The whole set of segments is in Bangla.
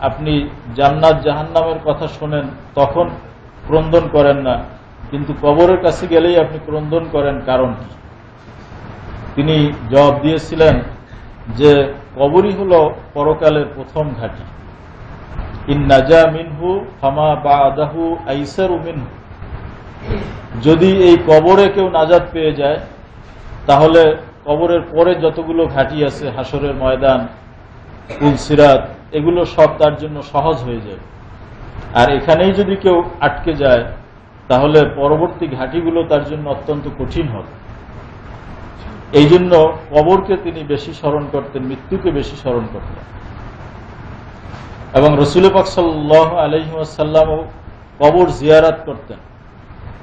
আপনি জান্নাত জাহান্নামের কথা শোনেন, তখন ক্রন্দন করেন না। কিন্তু কবরের কাছে গেলেই আপনি ক্রন্দন করেন, কারণ কি? তিনি জবাব দিয়েছিলেন যে কবরই হল পরকালের প্রথম ঘাঁটি। ইন নাজা মিনহু ফামা বা আদাহু আইসারু মিনহু। যদি এই কবরে কেউ নাজাদ পেয়ে যায়, তাহলে কবরের পরে যতগুলো ঘাঁটি আছে হাসরের ময়দান উলসিরাত এগুলো সব তার জন্য সহজ হয়ে যায়। আর এখানেই যদি কেউ আটকে যায়, তাহলে পরবর্তী ঘাঁটিগুলো তার জন্য অত্যন্ত কঠিন হবে। এই জন্য কবরকে তিনি বেশি স্মরণ করতেন, মৃত্যুকে বেশি স্মরণ করতেন। এবং রসুল পাক সাল্লাহ কবর জিয়ারাত করতেন।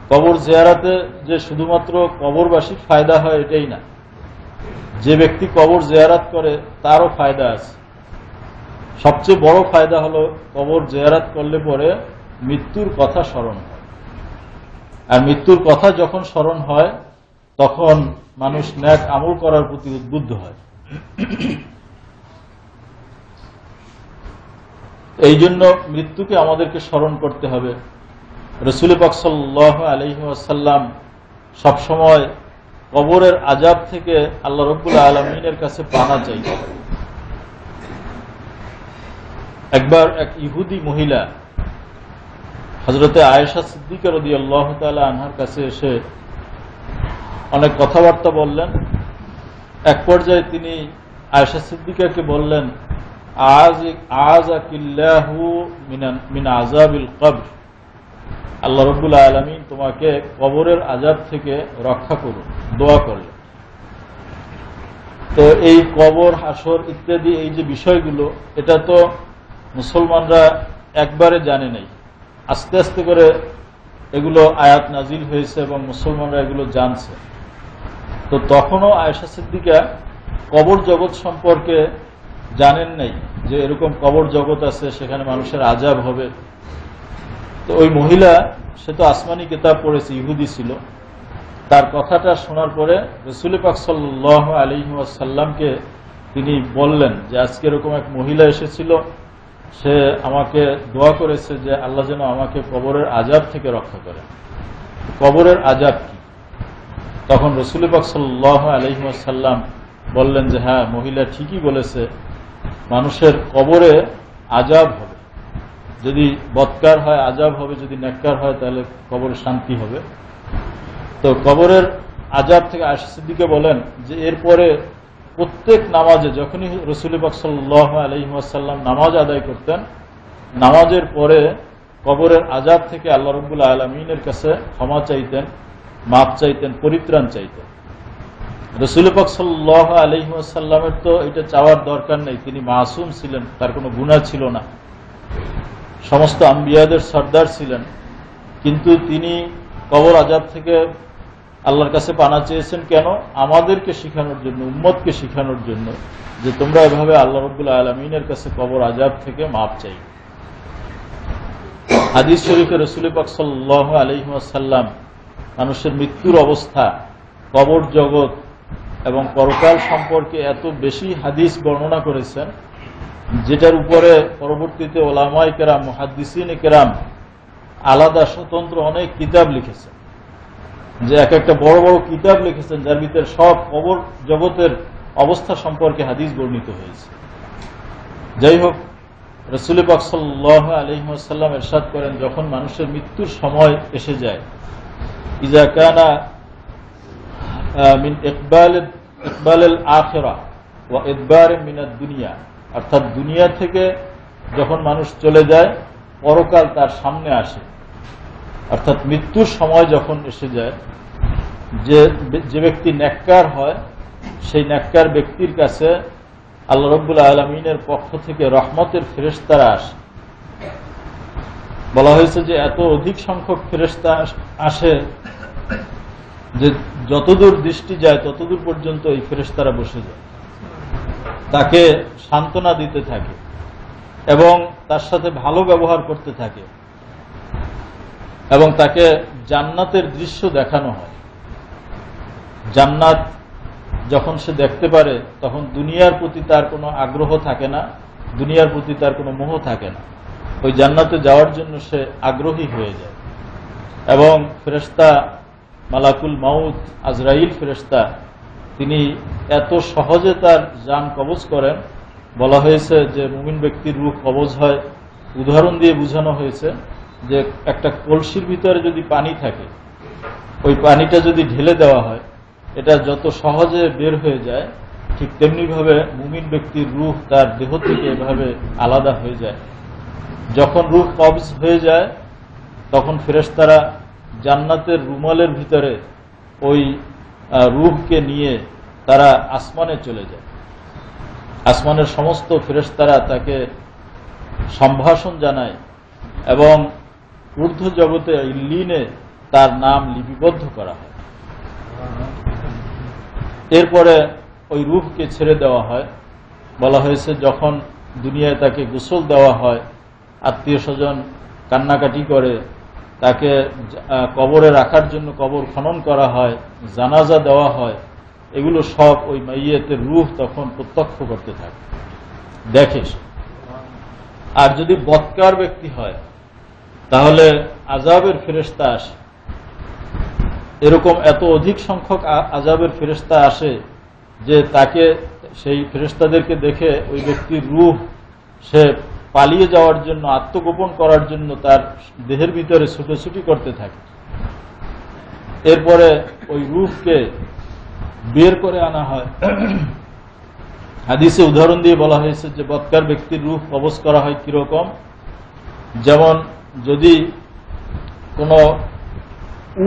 কবর জিয়ারাতে যে শুধুমাত্র কবরবাসীর ফায়দা হয় এটাই না। যে ব্যক্তি কবর জিয়ারাত করে, তারও ফায়দা আছে। সবচেয়ে বড় ফায়দা হলো কবর জিয়ারাত করলে পরে মৃত্যুর কথা স্মরণ হয়। আর মৃত্যুর কথা যখন স্মরণ হয়, তখন মানুষ ন্যাক আমল করার প্রতি উদ্বুদ্ধ হয়। এই জন্য মৃত্যুকে আমাদেরকে স্মরণ করতে হবে। রসুল পাকসাল্লাহ আলহিহাসাল্লাম সবসময় কবরের আজাব থেকে আল্লাহ রব্বুল আলমিনের কাছে পানা চাই একবার এক ইহুদি মহিলা হজরতে আয়েশা সিদ্দিকা রদি আল্লাহ আনহার কাছে এসে অনেক কথাবার্তা বললেন। এক পর্যায়ে তিনি আয়েশা সিদ্দিকাকে বললেন, আজ আজ আকিল্লাহু মিন আজাবিল কবর। আল্লাহ রব্বুল আলমিন তোমাকে কবরের আজাব থেকে রক্ষা করুন, দোয়া করলেন। তো এই কবর, হাসর ইত্যাদি এই যে বিষয়গুলো, এটা তো মুসলমানরা একবারে জানে নাই। আস্তে আস্তে করে এগুলো আয়াত নাজিল হয়েছে এবং মুসলমানরা এগুলো জানছে। তো তখনও আয়সা সিদ্দিকা কবর জগৎ সম্পর্কে জানেন নাই যে এরকম কবর জগৎ আছে, সেখানে মানুষের আজাব হবে। তো ওই মহিলা, সে তো আসমানি কিতাব পড়েছে, ইহুদি ছিল। তার কথাটা শোনার পরে রসুল পাক সাল্লাহ আলিহাসাল্লামকে তিনি বললেন যে, আজকে এরকম এক মহিলা এসেছিল সে আমাকে দোয়া করেছে যে আল্লাহ যেন আমাকে কবরের আজাব থেকে রক্ষা করে। কবরের আজাব কি? তখন রসুল পাক সাল্লাহ আলহিমাসাল্লাম বললেন যে হ্যাঁ মহিলা ঠিকই বলেছে, মানুষের কবরে আজাব হবে। যদি বৎকার হয় আজাব হবে, যদি নেককার হয়, তাহলে কবরে শান্তি হবে। তো কবরের আজাব থেকে আশিদ্দিকে বলেন যে, এরপরে প্রত্যেক নামাজে, যখনই রসুল বাকসাল্লাহ আলহিমাসাল্লাম নামাজ আদায় করতেন, নামাজের পরে কবরের আজাদ থেকে আল্লাহ রবুল্লা আলমিনের কাছে ক্ষমা চাইতেন মাপ চাইতেন, পরিত্রাণ চাইতেন। রসুল পাক সাল্লাহ আলহিমাসাল্লামের তো এটা চাওয়ার দরকার নেই, তিনি মাসুম ছিলেন, তার কোনো গুণা ছিল না। সমস্ত আম্বিয়াদের সর্দার ছিলেন, কিন্তু তিনি কবর আজাদ থেকে আল্লাহর কাছে পানা চেয়েছেন কেন? আমাদেরকে শিখানোর জন্য, উম্মতকে শিখানোর জন্য যে তোমরা এভাবে আল্লাহ রবুল্লা আলমিনের কাছে কবর আজাব থেকে মাপ চাই। হাদিস শরীফে রসুল পাক সাল্লাহ আলহিমাসাল্লাম মানুষের মৃত্যুর অবস্থা, কবর জগৎ এবং পরকাল সম্পর্কে এত বেশি হাদিস বর্ণনা করেছেন, যেটার উপরে পরবর্তীতে ওলামাই কেরাম মহাদিসিন কেরাম আলাদা স্বতন্ত্র অনেক কিতাব লিখেছেন। যে এক একটা বড় বড় কিতাব লিখেছেন, যার ভিতরে সব কবর জগতের অবস্থা সম্পর্কে হাদিস বর্ণিত হয়েছে। যাই হোক, রসুল পাক সাল্লাহ আলহিমাসাল্লাম এরশাদ করেন, যখন মানুষের মৃত্যুর সময় এসে যায়, ইজা কানা মিন ইকবাল আখেরা ও ইকবার মিনাদ দুনিয়া। অর্থাৎ দুনিয়া থেকে যখন মানুষ চলে যায়, পরকাল তার সামনে আসে। অর্থাৎ মৃত্যুর সময় যখন এসে যায়, যে যে ব্যক্তি ন্যাক্কার হয়, সেই ন্যাক্কার ব্যক্তির কাছে আল্লাহ রব্বুল আলমিনের পক্ষ থেকে রহমতের ফেরেস্তারা আসে। বলা হয়েছে যে এত অধিক সংখ্যক ফেরেস্তা আসে যে যতদূর দৃষ্টি যায়, ততদূর পর্যন্ত এই ফেরেস্তারা বসে যায়। তাকে সান্ত্বনা দিতে থাকে এবং তার সাথে ভালো ব্যবহার করতে থাকে। এবং তাকে জান্নাতের দৃশ্য দেখানো হয়। জান্নাত যখন সে দেখতে পারে, তখন দুনিয়ার প্রতি তার কোনো আগ্রহ থাকে না, দুনিয়ার প্রতি তার কোনো মোহ থাকে না। ওই জান্নাতে যাওয়ার জন্য সে আগ্রহী হয়ে যায়। এবং ফেরেস্তা মালাকুল মাউদ আজরাইল ফেরেস্তা তিনি এত সহজে তার যান কবজ করেন। বলা হয়েছে যে মুমিন ব্যক্তির রূপ কবজ হয়। উদাহরণ দিয়ে বোঝানো হয়েছে যে একটা কলসির ভিতরে যদি পানি থাকে, ওই পানিটা যদি ঢেলে দেওয়া হয়, এটা যত সহজে বের হয়ে যায়, ঠিক তেমনিভাবে মুমিন ব্যক্তির রূহ তার দেহ থেকে এভাবে আলাদা হয়ে যায়। যখন রূহ কবজ হয়ে যায়, তখন ফেরেশতারা জান্নাতের রুমালের ভিতরে ওই রুহকে নিয়ে তারা আসমানে চলে যায়। আসমানের সমস্ত ফেরেশতারা তাকে সম্ভাষণ জানায় এবং ঊর্ধ্ব জগতে ইল্লিনে তার নাম লিপিবদ্ধ করা হয়। এরপরে ওই রূপকে ছেড়ে দেওয়া হয়। বলা হয়েছে, যখন দুনিয়ায় তাকে গোসল দেওয়া হয়, আত্মীয় স্বজন কান্নাকাটি করে, তাকে কবরে রাখার জন্য কবর খনন করা হয়, জানাজা দেওয়া হয়, এগুলো সব ওই মাইয়েতের রূহ তখন প্রত্যক্ষ করতে থাকে। দেখে আর যদি বৎকার ব্যক্তি হয় তাহলে আজাবের ফেরেস্তা আসে। এরকম এত অধিক সংখ্যক আজাবের ফেরেস্তা আসে যে তাকে সেই ফেরেস্তাদেরকে দেখে ওই ব্যক্তির রূহ, সে পালিয়ে যাওয়ার জন্য, আত্মগোপন করার জন্য তার দেহের ভিতরে ছুটোছুটি করতে থাকে। এরপরে ওই রূপকে বের করে আনা হয়। হাদিসে উদাহরণ দিয়ে বলা হয়েছে যে, বৎকার ব্যক্তির রূপ কবচ করা হয় কীরকম? যেমন যদি কোনো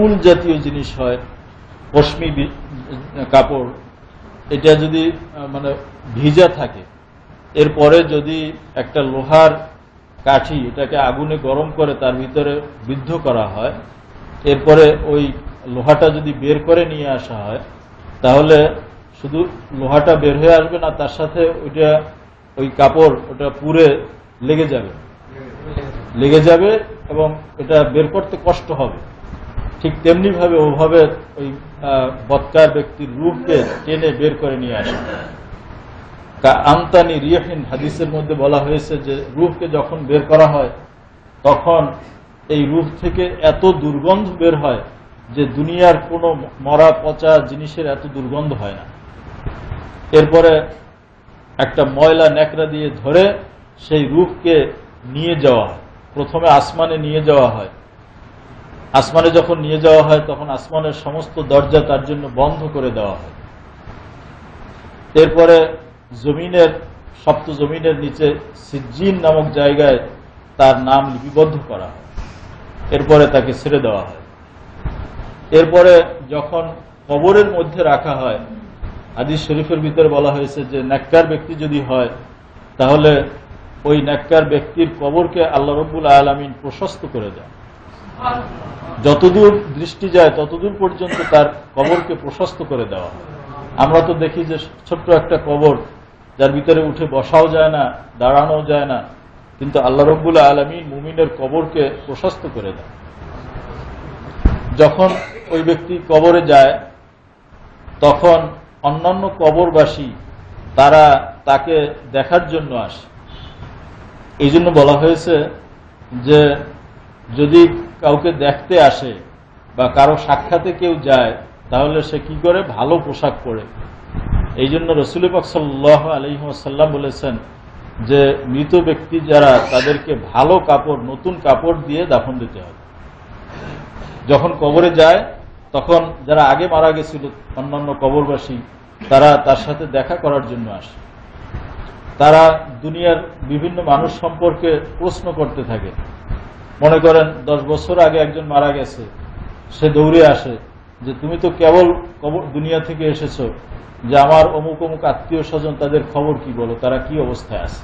উল জাতীয় জিনিস হয়, পশমি কাপড়, এটা যদি মানে ভিজা থাকে, এরপরে যদি একটা লোহার কাঠি এটাকে আগুনে গরম করে তার ভিতরে বিদ্ধ করা হয়, এরপরে ওই লোহাটা যদি বের করে নিয়ে আসা হয়, তাহলে শুধু লোহাটা বের হয়ে আসবে না, তার সাথে ওইটা, ওই কাপড় ওটা পুরে লেগে যাবে। লেগে যাবে এবং এটা বের করতে কষ্ট হবে। ঠিক তেমনি ভাবে ওভাবে ওই বৎকার ব্যক্তির রূপকে টেনে বের করে নিয়ে আসে। আমতানি রিয়াহিন, হাদিসের মধ্যে বলা হয়েছে যে, রূপকে যখন বের করা হয়, তখন এই রূপ থেকে এত দুর্গন্ধ বের হয় যে দুনিয়ার কোনো মরা পচা জিনিসের এত দুর্গন্ধ হয় না। এরপরে একটা ময়লা ন্যাকড়া দিয়ে ধরে সেই রূপকে নিয়ে যাওয়া প্রথমে আসমানে নিয়ে যাওয়া হয়। আসমানে যখন নিয়ে যাওয়া হয়, তখন আসমানের সমস্ত দরজা তার জন্য বন্ধ করে দেওয়া হয়। এরপরে জমিনের, সপ্ত জমিনের নিচে সিজিন নামক জায়গায় তার নাম লিপিবদ্ধ করা হয়। এরপরে তাকে ছেড়ে দেওয়া হয়। এরপরে যখন কবরের মধ্যে রাখা হয় আদিস শরীফের ভিতরে বলা হয়েছে যে ন্যাক্কার ব্যক্তি যদি হয়, তাহলে ওই ন্যাক্কার ব্যক্তির কবরকে আল্লাহ রব্বুল আলমিন প্রশস্ত করে দেয় যতদূর দৃষ্টি যায়, ততদূর পর্যন্ত তার কবরকে প্রশস্ত করে দেওয়া আমরা তো দেখি যে ছোট্ট একটা কবর, যার ভিতরে উঠে বসাও যায় না দাঁড়ানো যায় না, কিন্তু আল্লাহ রব্বুল্লা আলমী মুমিনের কবরকে প্রশস্ত করে দেয় যখন ওই ব্যক্তি কবরে যায়, তখন অন্যান্য কবরবাসী তারা তাকে দেখার জন্য আসে। এই জন্য বলা হয়েছে যে যদি কাউকে দেখতে আসে বা কারও সাক্ষাতে কেউ যায়, তাহলে সে কি করে? ভালো পোশাক পরে। এই জন্য রসুল পাক সাল্লাহ আলহিহাসাল্লাম বলেছেন যে মৃত ব্যক্তি যারা, তাদেরকে ভালো কাপড়, নতুন কাপড় দিয়ে দাফন দিতে হবে। যখন কবরে যায়, তখন যারা আগে মারা গেছিল, অন্যান্য কবরবাসী, তারা তার সাথে দেখা করার জন্য আসে। তারা দুনিয়ার বিভিন্ন মানুষ সম্পর্কে প্রশ্ন করতে থাকে। মনে করেন, দশ বছর আগে একজন মারা গেছে, সে দৌড়ে আসে যে, তুমি তো কেবল দুনিয়া থেকে এসেছ, যে আমার অমুক অমুক আত্মীয় স্বজন তাদের খবর কি বলো? তারা কি অবস্থায় আছে?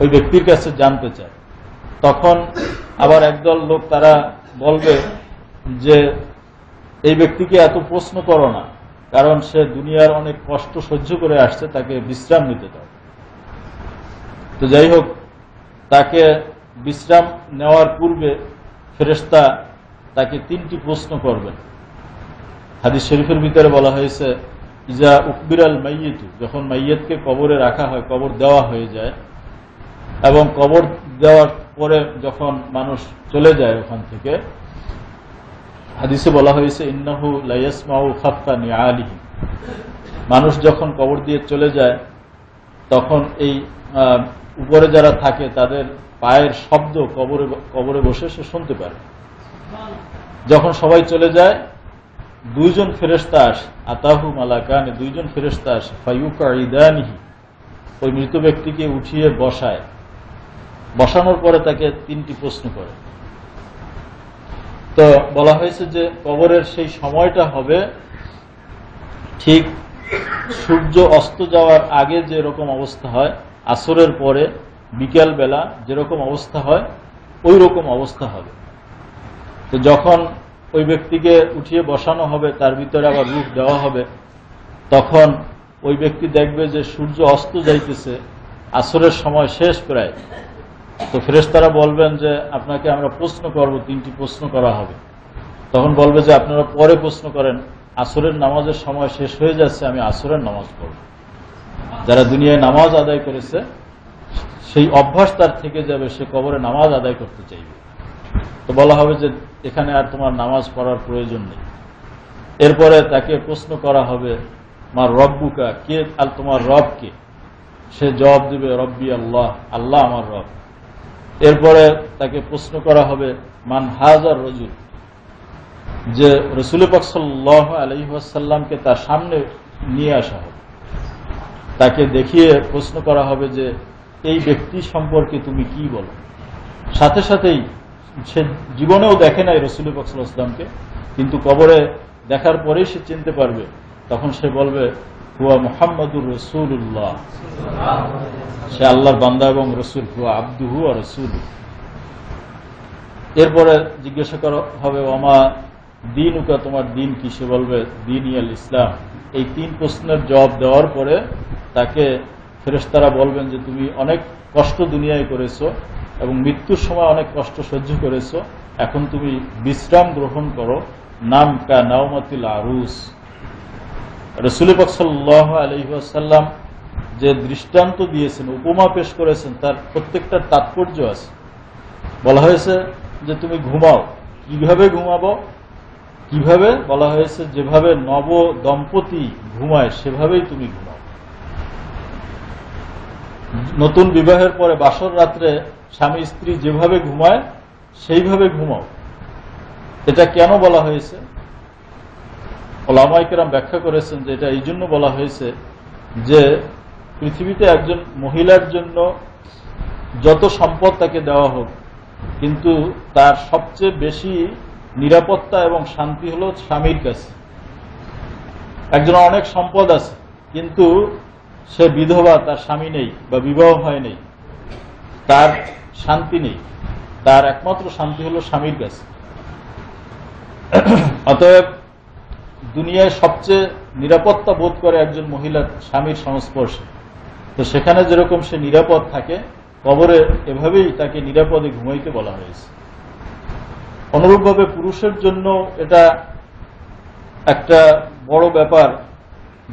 ওই ব্যক্তির কাছে জানতে চায়। তখন আবার একদল লোক তারা বলবে যে, এই ব্যক্তিকে এত প্রশ্ন করো না, কারণ সে দুনিয়ার অনেক কষ্ট সহ্য করে আসছে, তাকে বিশ্রাম নিতে দাও। তো যাই হোক, তাকে বিশ্রাম নেওয়ার পূর্বে ফেরেস্তা তাকে তিনটি প্রশ্ন করবেন। হাদিস শরীফের ভিতরে বলা হয়েছে, ইজা উকবির আল মাইয়েতু যখন মাইয়েতকে কবরে রাখা হয়, কবর দেওয়া হয়ে যায়, এবং কবর দেওয়ার পরে যখন মানুষ চলে যায় ওখান থেকে, হাদিসে বলা হয়েছে, ইন্নাহু লাইয়াসমাউ খাফা নিয়ালিহি মানুষ যখন কবর দিয়ে চলে যায়, তখন এই উপরে যারা থাকে, তাদের পায়ের শব্দ কবরে কবরে বসে সে শুনতে পারে। যখন সবাই চলে যায়, দুইজন ফেরেস্তা আসে, আতাহু মালাকানে, দুইজন ফেরেস্তা আসে ফাইউকা ইদানিহি ওই মৃত ব্যক্তিকে উঠিয়ে বসায়। বসানোর পরে তাকে তিনটি প্রশ্ন করে। তো বলা হয়েছে যে, কবরের সেই সময়টা হবে ঠিক সূর্য অস্ত যাওয়ার আগে যে রকম অবস্থা হয় আসরের পরে বিকেল বেলা যেরকম অবস্থা হয় ওই রকম অবস্থা হবে। তো যখন ওই ব্যক্তিকে উঠিয়ে বসানো হবে, তার ভিতরে আবার রূপ দেওয়া হবে, তখন ওই ব্যক্তি দেখবে যে সূর্য অস্ত যাইতেছে, আসরের সময় শেষ প্রায়। তো ফেরেশতারা বলবেন যে, আপনাকে আমরা প্রশ্ন করব, তিনটি প্রশ্ন করা হবে। তখন বলবে যে, আপনারা পরে প্রশ্ন করেন, আসরের নামাজের সময় শেষ হয়ে যাচ্ছে, আমি আসরের নামাজ পড়ব। যারা দুনিয়ায় নামাজ আদায় করেছে, সেই অভ্যাস তার থেকে যাবে, সে কবরে নামাজ আদায় করতে চাইবে। তো বলা হবে যে, এখানে আর তোমার নামাজ পড়ার প্রয়োজন নেই। এরপরে তাকে প্রশ্ন করা হবে, মার রব্বুকা? কে? আর তোমার রব কে সে জবাব দিবে, রব্বি আল্লাহ আল্লাহ আমার রব। এরপরে তাকে প্রশ্ন করা হবে, মান হাজার রজুল? যে রসুল পাকসাল্লাহ আলহিহাসাল্লামকে তার সামনে নিয়ে আসা হবে। তাকে দেখিয়ে প্রশ্ন করা হবে যে, এই ব্যক্তি সম্পর্কে তুমি কি বলো? সাথে সাথেই, সে জীবনেও দেখে নাই রসুল পাকসাল্লামকে কিন্তু কবরে দেখার পরেই সে চিনতে পারবে। তখন সে বলবে, হুয়া মোহাম্মদুর রসুল্লাহ সে আল্লাহর বান্দা এবং রসুল, হুয়া আব্দুহু আর রসুল এরপরে জিজ্ঞাসা করা হবে ওমা দিন উকা তোমার দিন কি? সে বলবে দিন ইয়াল ইসলাম। এই তিন প্রশ্নের জবাব দেওয়ার পরে তাকে ফেরেশতারা বলবেন যে তুমি অনেক কষ্ট দুনিয়ায় করেছ এবং মৃত্যুর সময় অনেক কষ্ট সহ্য করেছ। এখন তুমি বিশ্রাম গ্রহণ করো। নাম কা নাওমাতিল আরুস। রসুল সাল্লাহ আলহিহাসাল্লাম যে দৃষ্টান্ত দিয়েছেন, উপমা পেশ করেছেন, তার প্রত্যেকটার তাৎপর্য আছে। বলা হয়েছে যে তুমি ঘুমাও। কীভাবে ঘুমাবো? কীভাবে বলা হয়েছে, যেভাবে নব দম্পতি ঘুমায়, সেভাবেই তুমি ঘুমাও। নতুন বিবাহের পরে বাসর রাত্রে স্বামী স্ত্রী যেভাবে ঘুমায়, সেইভাবে ঘুমাও। এটা কেন বলা হয়েছে? ওলামাইকেরাম ব্যাখ্যা করেছেন যে এটা এই জন্য বলা হয়েছে যে পৃথিবীতে একজন মহিলার জন্য যত সম্পদ তাকে দেওয়া হোক, কিন্তু তার সবচেয়ে বেশি নিরাপত্তা এবং শান্তি হল স্বামীর কাছে। একজন অনেক সম্পদ আছে, কিন্তু সে বিধবা, তার স্বামী নেই বা বিবাহ হয় নেই, তার শান্তি নেই। তার একমাত্র শান্তি হল স্বামীর কাছে। অতএব দুনিয়ায় সবচেয়ে নিরাপত্তা বোধ করে একজন মহিলার স্বামীর সংস্পর্শে। তো সেখানে যেরকম সে নিরাপদ থাকে, কবরে এভাবেই তাকে নিরাপদে ঘুমাইতে বলা হয়েছে। অনুরূপভাবে পুরুষের জন্য এটা একটা বড় ব্যাপার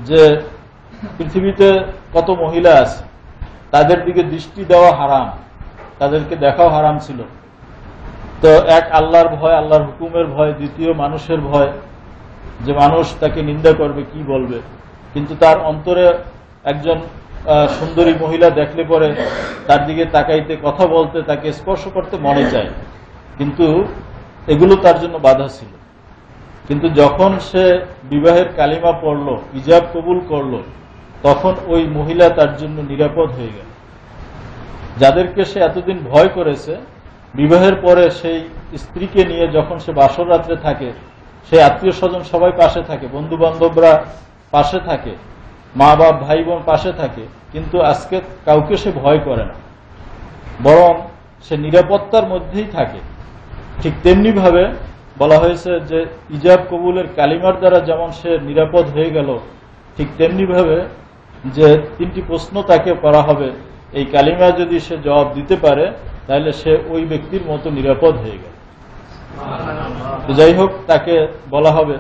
যে পৃথিবীতে কত মহিলা আছে, তাদের দিকে দৃষ্টি দেওয়া হারাম, তাদেরকে দেখাও হারাম ছিল। তো এক আল্লাহর ভয়, আল্লাহর হুকুমের ভয়, দ্বিতীয় মানুষের ভয়, যে মানুষ তাকে নিন্দা করবে, কি বলবে। কিন্তু তার অন্তরে একজন সুন্দরী মহিলা দেখলে পরে তার দিকে তাকাইতে, কথা বলতে, তাকে স্পর্শ করতে মনে চায়। কিন্তু এগুলো তার জন্য বাধা ছিল। কিন্তু যখন সে বিবাহের কালিমা পড়ল ইজাব কবুল করল, তখন ওই মহিলা তার জন্য নিরাপদ হয়ে গেল। যাদেরকে সে এতদিন ভয় করেছে, বিবাহের পরে সেই স্ত্রীকে নিয়ে যখন সে বাসর রাত্রে থাকে, সে আত্মীয় স্বজন সবাই পাশে থাকে বন্ধু বান্ধবরা পাশে থাকে, মা বাপ, ভাই বোন পাশে থাকে, কিন্তু আজকে কাউকে সে ভয় করে না। বরং সে নিরাপত্তার মধ্যেই থাকে। ঠিক তেমনি ভাবে বলা হয়েছে যে ইজাব কবুলের কালিমার দ্বারা যেমন সে নিরাপদ হয়ে গেল, ঠিক তেমনি ভাবে যে তিনটি প্রশ্ন তাকে করা হবে, এই কালিমা যদি সে জবাব দিতে পারে, তাহলে সে ওই ব্যক্তির মতো নিরাপদ হয়ে গেল। যাই হোক, তাকে বলা হবে।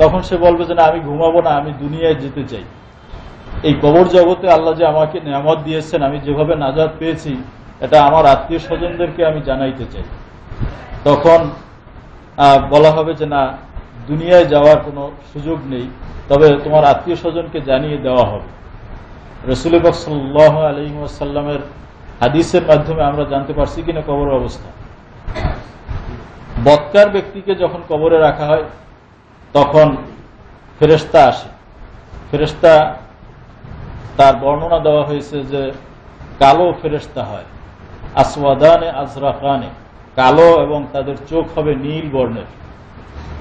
তখন সে বলবে যে না, আমি ঘুমাবো না, আমি দুনিয়ায় যেতে চাই। এই কবর জগতে আল্লাহ যে আমাকে নিয়ামত দিয়েছেন, আমি যেভাবে নাজাদ পেয়েছি, এটা আমার আত্মীয় স্বজনদেরকে আমি জানাইতে চাই। তখন বলা হবে যে না, দুনিয়ায় যাওয়ার কোনো সুযোগ নেই, তবে তোমার আত্মীয় স্বজনকে জানিয়ে দেওয়া হবে। রসুল সাল্লাহ আলহিমাসাল্লামের হাদিসের মাধ্যমে আমরা জানতে পারছি কিনা কবর অবস্থা। বৎকার ব্যক্তিকে যখন কবরে রাখা হয়, তখন ফেরেস্তা আসে। ফেরেস্তা তার বর্ণনা দেওয়া হয়েছে যে, কালো ফেরেস্তা হয়। আসওয়াদানে, আজরাফানে। কালো এবং তাদের চোখ হবে নীল বর্ণের।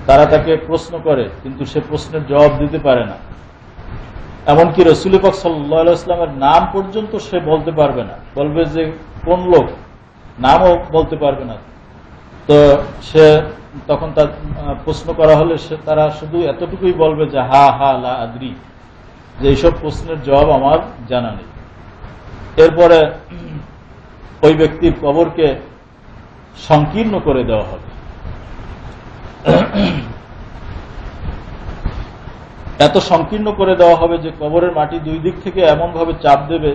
তারা তাকে প্রশ্ন করে, কিন্তু সে প্রশ্নের জবাব দিতে পারে না। এমনকি রসুল পাক সাল্লা ইসলামের নাম পর্যন্ত সে বলতে পারবে না। বলবে যে, কোন লোক? নামও বলতে পারবে না। তো সে তখন তার প্রশ্ন করা হলে সে, তারা শুধু এতটুকুই বলবে যে, হা হা, লা আদ্রি। যে এইসব প্রশ্নের জবাব আমার জানা নেই। এরপরে ওই ব্যক্তির কবরকে সংকীর্ণ করে দেওয়া হবে। এত সংকীর্ণ করে দেওয়া হবে যে কবরের মাটি দুই দিক থেকে এমন ভাবে চাপ দেবে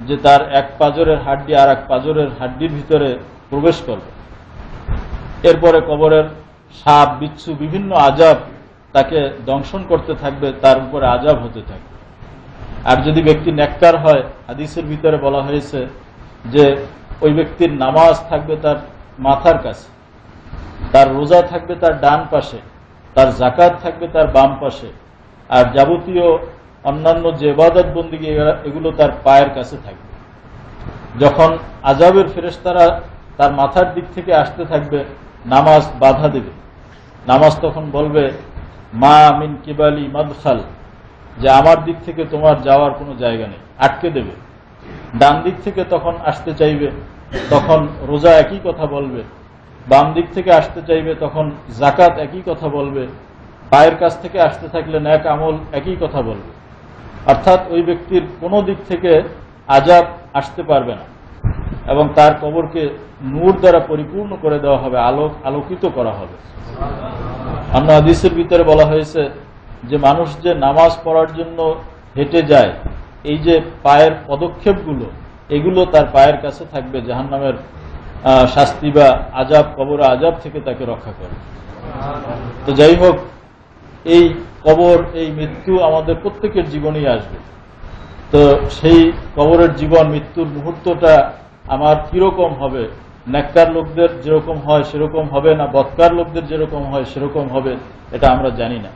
যে তার এক পাজরের হাড্ডি আর এক পাজরের হাড্ডির ভিতরে প্রবেশ করবে। এরপরে কবরের সাপ, বিচ্ছু, বিভিন্ন আজাব তাকে দংশন করতে থাকবে, তার উপরে আজাব হতে থাকবে। আর যদি ব্যক্তি নেককার হয়, হাদিসের ভিতরে বলা হয়েছে যে ওই ব্যক্তির নামাজ থাকবে তার মাথার কাছে। তার রোজা থাকবে তার ডান পাশে, তার জাকাত থাকবে তার বাম পাশে, আর যাবতীয় অন্যান্য যে এবাদত বন্দী এগুলো তার পায়ের কাছে থাকবে। যখন আজাবের ফেরেশতারা তার মাথার দিক থেকে আসতে থাকবে, নামাজ বাধা দেবে। নামাজ তখন বলবে, মা মিন কিবালি মদখাল যে আমার দিক থেকে তোমার যাওয়ার কোনো জায়গা নেই। আটকে দেবে। ডান দিক থেকে তখন আসতে চাইবে তখন রোজা একই কথা বলবে। বাম দিক থেকে আসতে চাইবে, তখন জাকাত একই কথা বলবে। পায়ের কাছ থেকে আসতে থাকলে ন্যাক আমল একই কথা বলবে। অর্থাৎ ওই ব্যক্তির কোনো দিক থেকে আজাব আসতে পারবে না এবং তার কবরকে নূর দ্বারা পরিপূর্ণ করে দেওয়া হবে আলোক আলোকিত করা হবে। অন্য হাদিসের ভিতরে বলা হয়েছে যে মানুষ যে নামাজ পড়ার জন্য হেঁটে যায়, এই যে পায়ের পদক্ষেপগুলো এগুলো তার পায়ের কাছে থাকবে জাহান নামের শাস্তি বা আজাব কবর আজাব থেকে তাকে রক্ষা করে। তো যাই হোক, এই কবর, এই মৃত্যু আমাদের প্রত্যেকের জীবনেই আসবে। তো সেই কবরের জীবন, মৃত্যুর মুহূর্তটা আমার কীরকম হবে? নেককার লোকদের যেরকম হয়, সেরকম হবে না? বৎকার লোকদের যেরকম হয়, সেরকম হবে, এটা আমরা জানি না।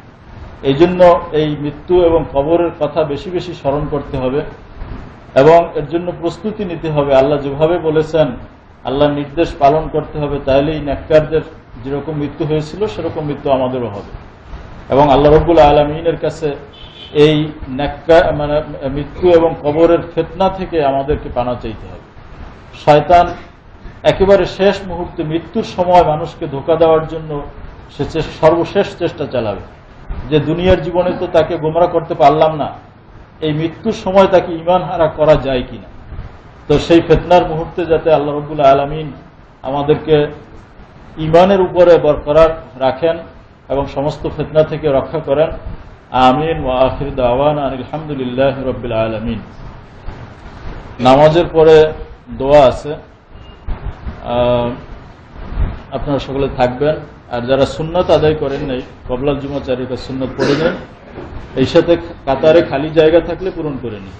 এই জন্য এই মৃত্যু এবং কবরের কথা বেশি বেশি স্মরণ করতে হবে। এবং এর জন্য প্রস্তুতি নিতে হবে। আল্লাহ যেভাবে বলেছেন, আল্লাহ নির্দেশ পালন করতে হবে তাহলেই নেককারদের যেরকম মৃত্যু হয়েছিল, সেরকম মৃত্যু আমাদেরও হবে। এবং আল্লাহ রব্বুল আলমিনের কাছে এই মানে মৃত্যু এবং কবরের ফেতনা থেকে আমাদেরকে পানা চাইতে হবে। শয়তান একেবারে শেষ মুহূর্তে মৃত্যুর সময় মানুষকে ধোকা দেওয়ার জন্য সে সর্বশেষ চেষ্টা চালাবে। যে দুনিয়ার জীবনে তো তাকে গোমরা করতে পারলাম না এই মৃত্যুর সময় তাকে ইমান হারা করা যায় কিনা? তো সেই ফেতনার মুহূর্তে যাতে আল্লাহ রবুল আলমিন আমাদেরকে ইমানের উপরে বরকরার রাখেন এবং সমস্ত ফেতনা থেকে রক্ষা করেন, আমিন ও আখির দাওয়ান আলহামদুলিল্লাহ রবিল আলমিন। নামাজের পরে দোয়া আছে। আপনারা সকলে থাকবেন। আর যারা সুন্নত আদায় করেন নাই, কবলাল জুমাচারিকা সুন্নত পড়ে নেন এই সাথে কাতারে খালি জায়গা থাকলে পূরণ করে নিন।